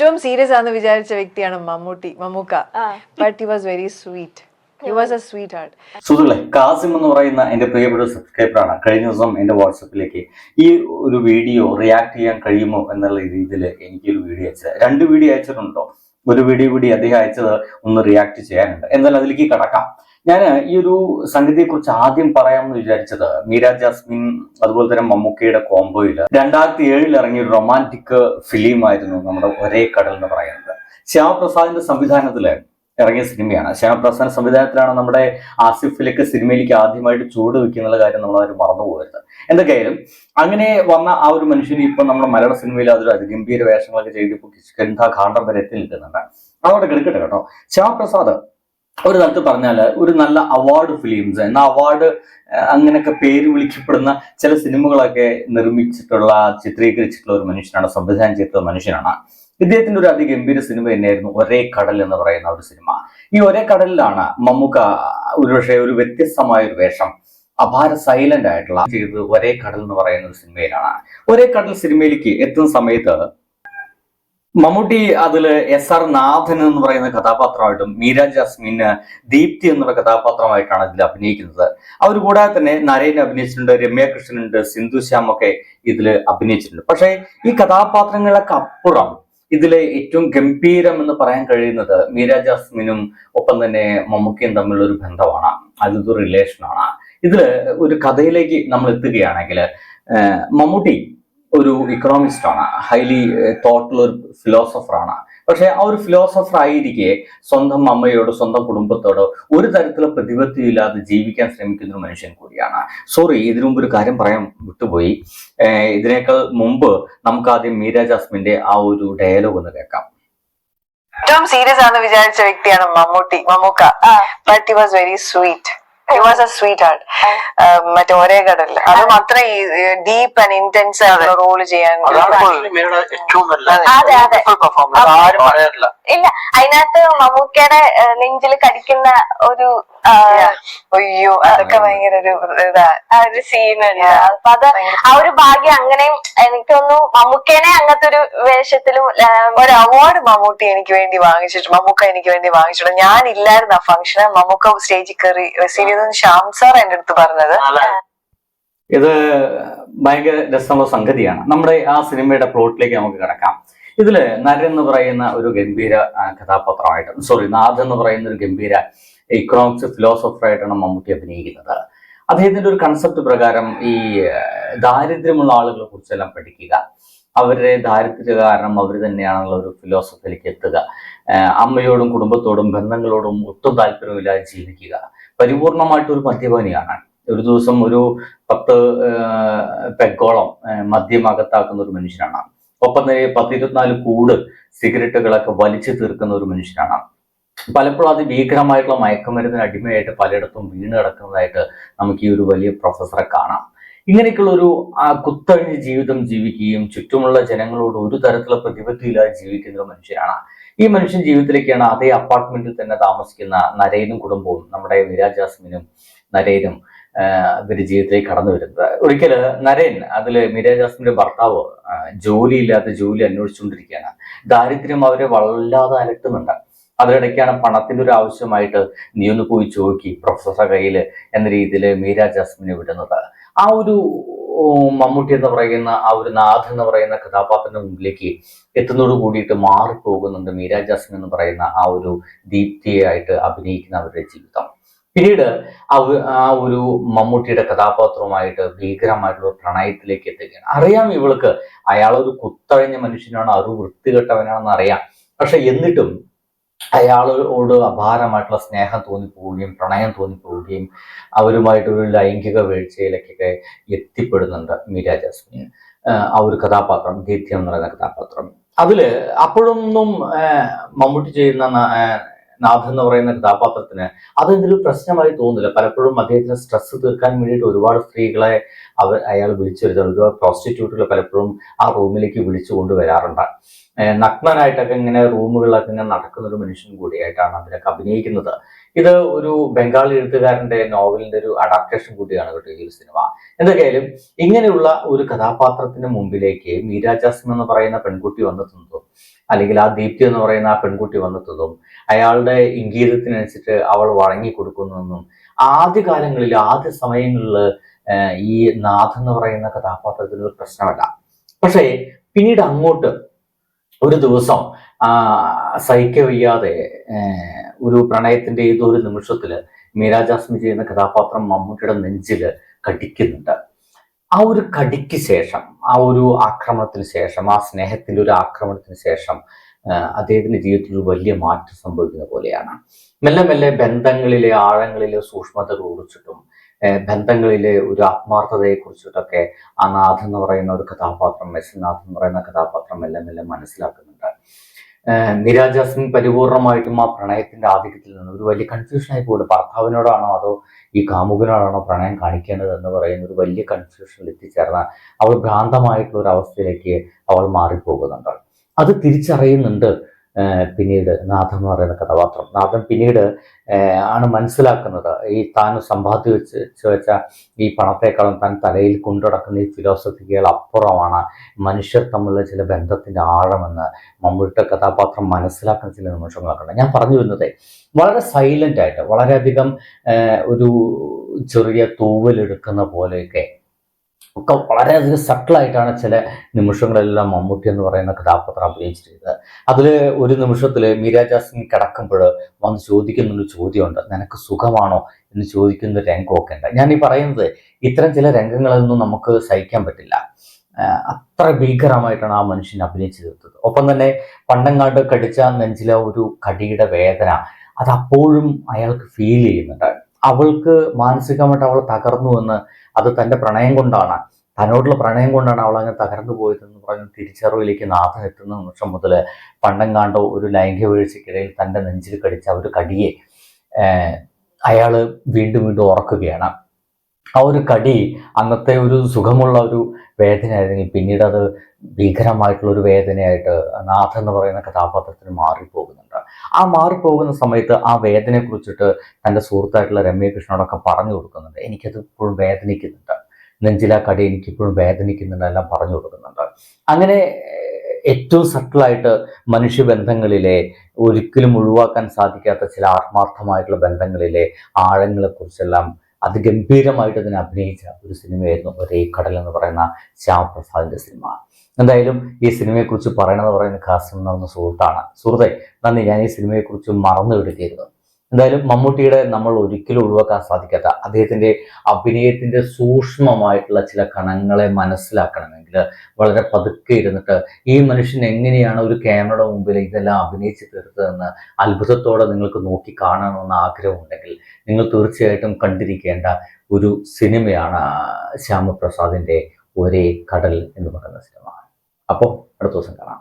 ഏറ്റവും സീരിയസ് ആണെന്ന് വിചാരിച്ച വ്യക്തിയാണ് Mammootty Mammukka. But he was very sweet സുഹൃത്തുക്കളെ കാസിം എന്ന് പറയുന്ന എന്റെ പ്രിയപ്പെട്ട സബ്സ്ക്രൈബറാണ് കഴിഞ്ഞ ദിവസം എന്റെ വാട്സപ്പിലേക്ക് ഈ ഒരു വീഡിയോ റിയാക്ട് ചെയ്യാൻ കഴിയുമോ എന്നുള്ള രീതിയിൽ എനിക്ക് ഒരു വീഡിയോ അയച്ചത് രണ്ട് വീഡിയോ അയച്ചിട്ടുണ്ടോ? ഒരു വീഡിയോ കൂടി അദ്ദേഹം അയച്ചത് ഒന്ന് റിയാക്ട് ചെയ്യാനുണ്ട്. എന്നാൽ അതിലേക്ക് കടക്കാം. ഞാൻ ഈ ഒരു സംഗതിയെ കുറിച്ച് ആദ്യം പറയാമെന്ന് വിചാരിച്ചത് മീര ജാസ്മിൻ അതുപോലെ തന്നെ മമ്മൂക്കയുടെ കോംബോയിൽ രണ്ടായിരത്തി ഏഴിൽ ഇറങ്ങിയ ഒരു റൊമാന്റിക് ഫിലിം ആയിരുന്നു നമ്മുടെ ഒരേ കടൽ എന്ന് പറയുന്നത്. ശ്യാമപ്രസാദിന്റെ സംവിധാനത്തിൽ ഇറങ്ങിയ സിനിമയാണ്. ശ്യാമപ്രസാദ് സംവിധാനത്തിലാണ് നമ്മുടെ ആസിഫിലേക്ക് സിനിമയിലേക്ക് ആദ്യമായിട്ട് ചൂട് വെക്കുന്നുള്ള കാര്യം നമ്മൾ ആരും മറന്നു പോകരുത്. എന്തൊക്കെയായാലും അങ്ങനെ വന്ന ആ ഒരു മനുഷ്യന് ഇപ്പൊ നമ്മുടെ മലയാള സിനിമയിൽ അതൊരു അതിഗംഭീര വേഷങ്ങളൊക്കെ ചെയ്ത് ഇപ്പോൾ കിഷ്കന്ധ കാണ്ഡം വരെ എത്തി നിൽക്കുന്നുണ്ട് അതോടെ കിടക്കട്ടെ കേട്ടോ. ശ്യാമപ്രസാദ് ഒരു തരത്തിൽ പറഞ്ഞാൽ ഒരു നല്ല അവാർഡ് ഫിലിംസ് എന്ന അവാർഡ് അങ്ങനെയൊക്കെ പേര് വിളിക്കപ്പെടുന്ന ചില സിനിമകളൊക്കെ നിർമ്മിച്ചിട്ടുള്ള ചിത്രീകരിച്ചിട്ടുള്ള ഒരു മനുഷ്യനാണ് സംവിധാനം ചെയ്തിട്ടുള്ള മനുഷ്യനാണ്. ഇദ്ദേഹത്തിന്റെ ഒരു അതിഗംഭീര സിനിമ തന്നെയായിരുന്നു ഒരേ കടൽ എന്ന് പറയുന്ന ഒരു സിനിമ. ഈ ഒരേ കടലിലാണ് മമ്മൂക്ക ഒരുപക്ഷെ ഒരു വ്യത്യസ്തമായ ഒരു വേഷം അപാര സൈലന്റ് ആയിട്ടുള്ള ചെയ്തത് ഒരേ കടൽ എന്ന് പറയുന്ന ഒരു സിനിമയിലാണ്. ഒരേ കടൽ സിനിമയിലേക്ക് എത്തുന്ന സമയത്ത് മമ്മൂട്ടി അതിൽ എസ് ആർ നാഥൻ എന്ന് പറയുന്ന കഥാപാത്രമായിട്ടും മീര ജാസ്മിന് ദീപ്തി എന്നുള്ള കഥാപാത്രമായിട്ടാണ് ഇതിൽ അഭിനയിക്കുന്നത്. അവർ കൂടാതെ തന്നെ നരേൻ അഭിനയിച്ചിട്ടുണ്ട് രമ്യ കൃഷ്ണനുണ്ട് സിന്ധു ശ്യാം ഒക്കെ ഇതിൽ അഭിനയിച്ചിട്ടുണ്ട്. പക്ഷേ ഈ കഥാപാത്രങ്ങളൊക്കെ അപ്പുറം ഇതിലെ ഏറ്റവും ഗംഭീരം എന്ന് പറയാൻ കഴിയുന്നത് മീര ജാസ്മിനും ഒപ്പം തന്നെ മമ്മൂക്കയും തമ്മിലുള്ള ഒരു ബന്ധമാണ് അതൊരു റിലേഷനാണ് ഇതിൽ ഒരു കഥയിലേക്ക് നമ്മൾ എത്തുകയാണെങ്കിൽ മമ്മൂട്ടി ഒരു ഇക്കണോമിസ്റ്റ് ആണ്. ഹൈലി തോട്ടുള്ള ഒരു ഫിലോസഫറാണ് പക്ഷെ ആ ഒരു ഫിലോസഫർ ആയിരിക്കെ സ്വന്തം അമ്മയോടോ സ്വന്തം കുടുംബത്തോടോ ഒരു തരത്തിലുള്ള പ്രതിബദ്ധതയില്ലാതെ ജീവിക്കാൻ ശ്രമിക്കുന്ന ഒരു മനുഷ്യൻ കൂടിയാണ്. സോറി ഇതിനു മുമ്പ് ഒരു കാര്യം പറയാൻ വിട്ടുപോയി. ഇതിനേക്കാൾ മുമ്പ് നമുക്ക് ആദ്യം മീര ജാസ്മിന്റെ ആ ഒരു ഡയലോഗ് ഒന്ന് കേൾക്കാം. ഏറ്റവും സീരിയസ് ആണെന്ന് വിചാരിച്ച വ്യക്തിയാണ് Mammootty Mammukka. But he was very sweet was a sweet heart മറ്റേ ഒരേ കടലിൽ അതും അത്ര ഡീപ്പ് ആൻഡ് ഇന്റൻസ് റോൾ ചെയ്യാൻ ഏറ്റവും നല്ല. പെർഫോമൻസ് ആരും പറയാറില്ല. ഇല്ല അതിനകത്ത് മമ്മൂക്കയുടെ നെഞ്ചിൽ കടിക്കുന്ന ഒരു അയ്യോ അതൊക്കെ ഭയങ്കര ഒരു ഇതാ. ആ ഒരു സീനുണ്ട് അപ്പൊ അത് ആ ഒരു ഭാഗ്യം അങ്ങനെയും എനിക്ക് തോന്നുന്നു മമ്മൂക്കേനെ അങ്ങനത്തെ ഒരു വേഷത്തിലും ഒരു അവാർഡ് മമ്മൂട്ടി എനിക്ക് വേണ്ടി വാങ്ങിച്ചിട്ട് മമ്മൂക്ക എനിക്ക് വേണ്ടി വാങ്ങിച്ചിട്ടുണ്ട്. ഞാൻ ഇല്ലായിരുന്നു ആ ഫംഗ്ഷന് മമ്മൂക്ക സ്റ്റേജിൽ കയറി റിസീവ് ചെയ്തെന്ന് ശ്യാം സാർ എന്റെ അടുത്ത് പറഞ്ഞത്. ഇത് ഭയങ്കര രസമുള്ള സംഗതിയാണ്. നമ്മുടെ ആ സിനിമയുടെ പ്ലോട്ടിലേക്ക് നമുക്ക് കിടക്കാം. ഇതിൽ നരൻ എന്ന് പറയുന്ന ഒരു ഗംഭീര കഥാപാത്രമായിട്ട് സോറി നാഥ് എന്ന് പറയുന്ന ഒരു ഗംഭീര ഇക്കണോമിക്സ് ഫിലോസഫറായിട്ടാണ് മമ്മൂട്ടി അഭിനയിക്കുന്നത്. അദ്ദേഹത്തിന്റെ ഒരു കൺസെപ്റ്റ് പ്രകാരം ഈ ദാരിദ്ര്യമുള്ള ആളുകളെ കുറിച്ചെല്ലാം പഠിക്കുക. അവരുടെ ദാരിദ്ര്യ കാരണം അവർ തന്നെയാണുള്ള ഒരു ഫിലോസഫിയിലേക്ക് എത്തുക. അമ്മയോടും കുടുംബത്തോടും ബന്ധങ്ങളോടും ഒട്ടും താല്പര്യമില്ലാതെ ജീവിക്കുക. പരിപൂർണമായിട്ട് ഒരു മദ്യപാനിയാണ്. ഒരു ദിവസം ഒരു പത്ത് പെക്കോളം മദ്യം അകത്താക്കുന്ന ഒരു മനുഷ്യനാണ്. ഒപ്പം തന്നെ പത്ത് ഇരുപത്തിനാല് കൂട് സിഗരറ്റുകളൊക്കെ വലിച്ചു തീർക്കുന്ന ഒരു മനുഷ്യനാണ്. പലപ്പോഴും അതിഭീകരമായിട്ടുള്ള മയക്കുമരുന്നിന് അടിമയായിട്ട് പലയിടത്തും വീണ് കിടക്കുന്നതായിട്ട് നമുക്ക് ഈ ഒരു വലിയ പ്രൊഫസറെ കാണാം. ഇങ്ങനെയൊക്കെയുള്ള ഒരു കുത്തഴിഞ്ഞ ജീവിതം ജീവിക്കുകയും ചുറ്റുമുള്ള ജനങ്ങളോട് ഒരു തരത്തിലുള്ള പ്രതിബദ്ധയില്ലാതെ ജീവിക്കുന്ന ഒരു മനുഷ്യനാണ്. ഈ മനുഷ്യൻ ജീവിതത്തിലേക്കാണ് അതേ അപ്പാർട്ട്മെന്റിൽ തന്നെ താമസിക്കുന്ന നരേനും കുടുംബവും നമ്മുടെ മിരാജാസ്മിനും നരേനും ഇവർ ജീവിതത്തിലേക്ക് കടന്നു വരുന്നത്. ഒരിക്കൽ നരേൻ അതിൽ മീര ജാസ്മിന്റെ ഭർത്താവ് ജോലിയില്ലാത്ത ജോലി അന്വേഷിച്ചുകൊണ്ടിരിക്കുകയാണ്. ദാരിദ്ര്യം അവരെ വല്ലാതെ അലട്ടുന്നുണ്ട്. അതിനിടയ്ക്കാണ് പണത്തിന്റെ ഒരു ആവശ്യമായിട്ട് നീ ഒന്ന് പോയി ചോദിക്കി പ്രൊഫസറുടെ കയ്യിൽ എന്ന രീതിയിൽ മീര ജാസ്മിനെ വിടുന്നത്. ആ ഒരു മമ്മൂട്ടി എന്ന് പറയുന്ന ആ ഒരു നാഥ് എന്ന് പറയുന്ന കഥാപാത്രത്തിന്റെ മുമ്പിലേക്ക് എത്തുന്നതോട് കൂടിയിട്ട് മാറിപ്പോകുന്നുണ്ട് മീര ജാസ്മിൻ എന്ന് പറയുന്ന ആ ഒരു ദീപ്തിയായിട്ട് അഭിനയിക്കുന്ന അവരുടെ ജീവിതം. പിന്നീട് ആ ഒരു മമ്മൂട്ടിയുടെ കഥാപാത്രവുമായിട്ട് ഭീകരമായിട്ടുള്ള പ്രണയത്തിലേക്ക് എത്തുകയാണ്. അറിയാം ഇവൾക്ക് അയാളൊരു കുത്തഴിഞ്ഞ മനുഷ്യനാണ് ഒരു വൃത്തികെട്ടവനാണെന്ന് അറിയാം. പക്ഷെ എന്നിട്ടും അയാളോട് അപാരമായിട്ടുള്ള സ്നേഹം തോന്നിപ്പോവുകയും പ്രണയം തോന്നിപ്പോവുകയും അവരുമായിട്ടൊരു ലൈംഗിക വീഴ്ചയിലേക്കൊക്കെ എത്തിപ്പെടുന്നുണ്ട് മീര ജാസ്മിൻ. ആ ഒരു കഥാപാത്രം ഗീത്യം എന്ന് പറയുന്ന കഥാപാത്രം. അതിൽ അപ്പോഴൊന്നും മമ്മൂട്ടി ചെയ്യുന്ന നാഥ് എന്ന് പറയുന്ന കഥാപാത്രത്തിന് അതെന്തൊരു പ്രശ്നമായി തോന്നുന്നില്ല. പലപ്പോഴും അദ്ദേഹത്തിന് സ്ട്രെസ് തീർക്കാൻ വേണ്ടിയിട്ട് ഒരുപാട് സ്ത്രീകളെ അവർ അയാൾ വിളിച്ചു വരുത്തുന്നത് ഒരുപാട് പ്രോസ്റ്റിറ്റ്യൂട്ടുകൾ പലപ്പോഴും ആ റൂമിലേക്ക് വിളിച്ചു കൊണ്ടുവരാറുണ്ട്. നഗ്നനായിട്ടൊക്കെ ഇങ്ങനെ റൂമുകളിലൊക്കെ ഇങ്ങനെ നടക്കുന്ന ഒരു മനുഷ്യൻ കൂടിയായിട്ടാണ് അതിനൊക്കെ അഭിനയിക്കുന്നത്. ഇത് ഒരു ബംഗാളി എഴുത്തുകാരന്റെ നോവലിന്റെ ഒരു അഡാപ്റ്റേഷൻ കൂടിയാണ് കേട്ടോ ഈ ഒരു സിനിമ. എന്തൊക്കെയായാലും ഇങ്ങനെയുള്ള ഒരു കഥാപാത്രത്തിന് മുമ്പിലേക്ക് മീര ജാസ്മിൻ എന്ന് പറയുന്ന പെൺകുട്ടി വന്നെത്തുന്നതും അല്ലെങ്കിൽ ആ ദീപ്തി എന്ന് പറയുന്ന ആ പെൺകുട്ടി വന്നെത്തുന്നതും അയാളുടെ ഇംഗീതത്തിനനുസരിച്ച് അവൾ വഴങ്ങി കൊടുക്കുന്നതെന്നും ആദ്യകാലങ്ങളിൽ ആദ്യ സമയങ്ങളിൽ ഈ നാഥ് എന്ന് പറയുന്ന കഥാപാത്രത്തിന് ഒരു പ്രശ്നമല്ല. പക്ഷേ പിന്നീട് അങ്ങോട്ട് ഒരു ദിവസം സഹിക്കവയ്യാതെ ഒരു പ്രണയത്തിന്റെ ഏതോ ഒരു നിമിഷത്തിൽ മീരാ ജാസ്മി ചെയ്യുന്ന കഥാപാത്രം മമ്മൂട്ടിയുടെ നെഞ്ചിൽ കടിക്കുന്നുണ്ട്. ആ ഒരു കടിക്ക് ശേഷം ആ ഒരു ആക്രമണത്തിന് ശേഷം ആ സ്നേഹത്തിന്റെ ഒരു ആക്രമണത്തിന് ശേഷം അദ്ദേഹത്തിന്റെ ജീവിതത്തിൽ ഒരു വലിയ മാറ്റം സംഭവിക്കുന്ന പോലെയാണ്. മെല്ലെ മെല്ലെ ബന്ധങ്ങളിലെ ആഴങ്ങളിലെ സൂക്ഷ്മതകൾ കുറിച്ചിട്ടും ബന്ധങ്ങളിലെ ഒരു ആത്മാർത്ഥതയെ കുറിച്ചിട്ടൊക്കെ ആ നാഥ് എന്ന് പറയുന്ന ഒരു കഥാപാത്രം എസ് നാഥ് എന്ന് പറയുന്ന കഥാപാത്രം മെല്ലെ മെല്ലെ മനസ്സിലാക്കുന്നുണ്ട്. ജാസ്മിൻ പരിപൂർണമായിട്ടും ആ പ്രണയത്തിന്റെ ആധിക്യത്തിൽ നിന്ന് ഒരു വലിയ കൺഫ്യൂഷനായി പോലും ഭർത്താവിനോടാണോ അതോ ഈ കാമുകനോടാണോ പ്രണയം കാണിക്കേണ്ടത് എന്ന് പറയുന്ന ഒരു വലിയ കൺഫ്യൂഷനിൽ എത്തിച്ചേർന്ന അവൾ ഭ്രാന്തമായിട്ടുള്ള ഒരു അവസ്ഥയിലേക്ക് അവൾ മാറിപ്പോകുന്നുണ്ട്. അത് തിരിച്ചറിയുന്നുണ്ട്. പിന്നീട് നാഥൻ എന്ന് പറയുന്ന കഥാപാത്രം. നാഥൻ പിന്നീട് ആണ് മനസ്സിലാക്കുന്നത്. ഈ താൻ സമ്പാദ്യം വെച്ച് വെച്ച് ഈ പണത്തെക്കാളും താൻ തലയിൽ കൊണ്ടുനടക്കുന്ന ഈ ഫിലോസഫികൾ അപ്പുറമാണ് മനുഷ്യർ തമ്മിലുള്ള ചില ബന്ധത്തിന്റെ ആഴമെന്ന് മമ്മൂട്ടിയുടെ കഥാപാത്രം മനസ്സിലാക്കുന്ന ചില നിമിഷങ്ങളൊക്കെ ഞാൻ പറഞ്ഞു വരുന്നത് വളരെ സൈലന്റ് ആയിട്ട് വളരെയധികം ഒരു ചെറിയ തൂവലെടുക്കുന്ന പോലെയൊക്കെ ഒക്കെ വളരെയധികം സട്ടിലായിട്ടാണ് ചില നിമിഷങ്ങളെല്ലാം മമ്മൂട്ടി എന്ന് പറയുന്ന കഥാപാത്രം അഭിനയിച്ചിരിക്കുന്നത് അതിൽ ഒരു നിമിഷത്തിൽ മീരാ ജാസ്മിൻ കിടക്കുമ്പോൾ വന്ന് ചോദിക്കുന്നൊരു ചോദ്യമുണ്ട്. നിനക്ക് സുഖമാണോ? എന്ന് ചോദിക്കുന്ന രംഗമൊക്കെ ഉണ്ട്. ഞാൻ ഈ പറയുന്നത് ഇത്തരം ചില രംഗങ്ങളൊന്നും നമുക്ക് സഹിക്കാൻ പറ്റില്ല. അത്ര ഭീകരമായിട്ടാണ് ആ മനുഷ്യൻ അഭിനയിച്ചു തീർത്തത്. ഒപ്പം തന്നെ പണ്ടങ്ങാണ്ട് കടിച്ച നെഞ്ചിലെ ഒരു കടിയുടെ വേദന അത് അപ്പോഴും അയാൾക്ക് ഫീൽ ചെയ്യുന്നുണ്ട്. അവൾക്ക് മാനസികമായിട്ട് അവൾ തകർന്നു എന്ന് അത് തന്റെ പ്രണയം കൊണ്ടാണ്. തന്നോടുള്ള പ്രണയം കൊണ്ടാണ് അവൾ അങ്ങനെ തകർന്നു പോയതെന്ന് പറഞ്ഞ് തിരിച്ചറിവിലേക്ക് നാഥൻ എത്തുന്ന നിമിഷം മുതൽ പണ്ടം കാണ്ടോ ഒരു ലൈംഗിക വീഴ്ചയ്ക്കിടയിൽ തന്റെ നെഞ്ചിൽ കടിച്ച ഒരു കടിയെ അയാൾ വീണ്ടും വീണ്ടും ഉറക്കുകയാണ് ആ ഒരു കടി അന്നത്തെ ഒരു സുഖമുള്ള ഒരു വേദനയായിരുന്നെങ്കിൽ പിന്നീട് അത് ഭീകരമായിട്ടുള്ള ഒരു വേദനയായിട്ട് നാഥ എന്ന് പറയുന്ന കഥാപാത്രത്തിന് മാറിപ്പോകുന്നുണ്ട്. ആ മാറിപ്പോകുന്ന സമയത്ത് ആ വേദനയെ കുറിച്ചിട്ട് തന്റെ സുഹൃത്തായിട്ടുള്ള രമ്യ കൃഷ്ണനോടൊക്കെ പറഞ്ഞു കൊടുക്കുന്നുണ്ട്. എനിക്കത് ഇപ്പോഴും വേദനിക്കുന്നുണ്ട്. നെഞ്ചിലാ കടി എനിക്കിപ്പോഴും വേദനിക്കുന്നുണ്ട് എല്ലാം പറഞ്ഞു കൊടുക്കുന്നുണ്ട്. അങ്ങനെ ഏറ്റവും സട്ടിലായിട്ട് മനുഷ്യബന്ധങ്ങളിലെ ഒരിക്കലും ഒഴിവാക്കാൻ സാധിക്കാത്ത ചില ആത്മാർത്ഥമായിട്ടുള്ള ബന്ധങ്ങളിലെ ആഴങ്ങളെക്കുറിച്ചെല്ലാം അതിഗംഭീരമായിട്ട് അതിനെ അഭിനയിച്ച ഒരു സിനിമയായിരുന്നു ഒരേ കടൽ എന്ന് പറയുന്ന ശ്യാമപ്രസാദിന്റെ സിനിമ. എന്തായാലും ഈ സിനിമയെക്കുറിച്ച് പറയണമെന്ന് പറയുന്ന ഖാസിം പറഞ്ഞ സുഹൃത്താണ്. സുഹൃത്തെ നന്ദി. ഞാൻ ഈ സിനിമയെക്കുറിച്ച് മറന്നു വിടുകയായിരുന്നു എന്തായാലും മമ്മൂട്ടിയുടെ നമ്മൾ ഒരിക്കലും ഒഴിവാക്കാൻ സാധിക്കാത്ത അദ്ദേഹത്തിന്റെ അഭിനയത്തിന്റെ സൂക്ഷ്മമായിട്ടുള്ള ചില കണങ്ങളെ മനസ്സിലാക്കണമെങ്കിൽ വളരെ പതുക്കെ ഇരുന്നിട്ട് ഈ മനുഷ്യൻ എങ്ങനെയാണ് ഒരു ക്യാമറയുടെ മുമ്പിൽ ഇതെല്ലാം അഭിനയിച്ച് തീർത്തതെന്ന് അത്ഭുതത്തോടെ നിങ്ങൾക്ക് നോക്കി കാണണമെന്ന് ആഗ്രഹമുണ്ടെങ്കിൽ നിങ്ങൾ തീർച്ചയായിട്ടും കണ്ടിരിക്കേണ്ട ഒരു സിനിമയാണ് ശ്യാമപ്രസാദിന്റെ ഒരേ കടൽ എന്ന് പറയുന്ന സിനിമ. അപ്പോൾ അടുത്ത ദിവസം കാണാം.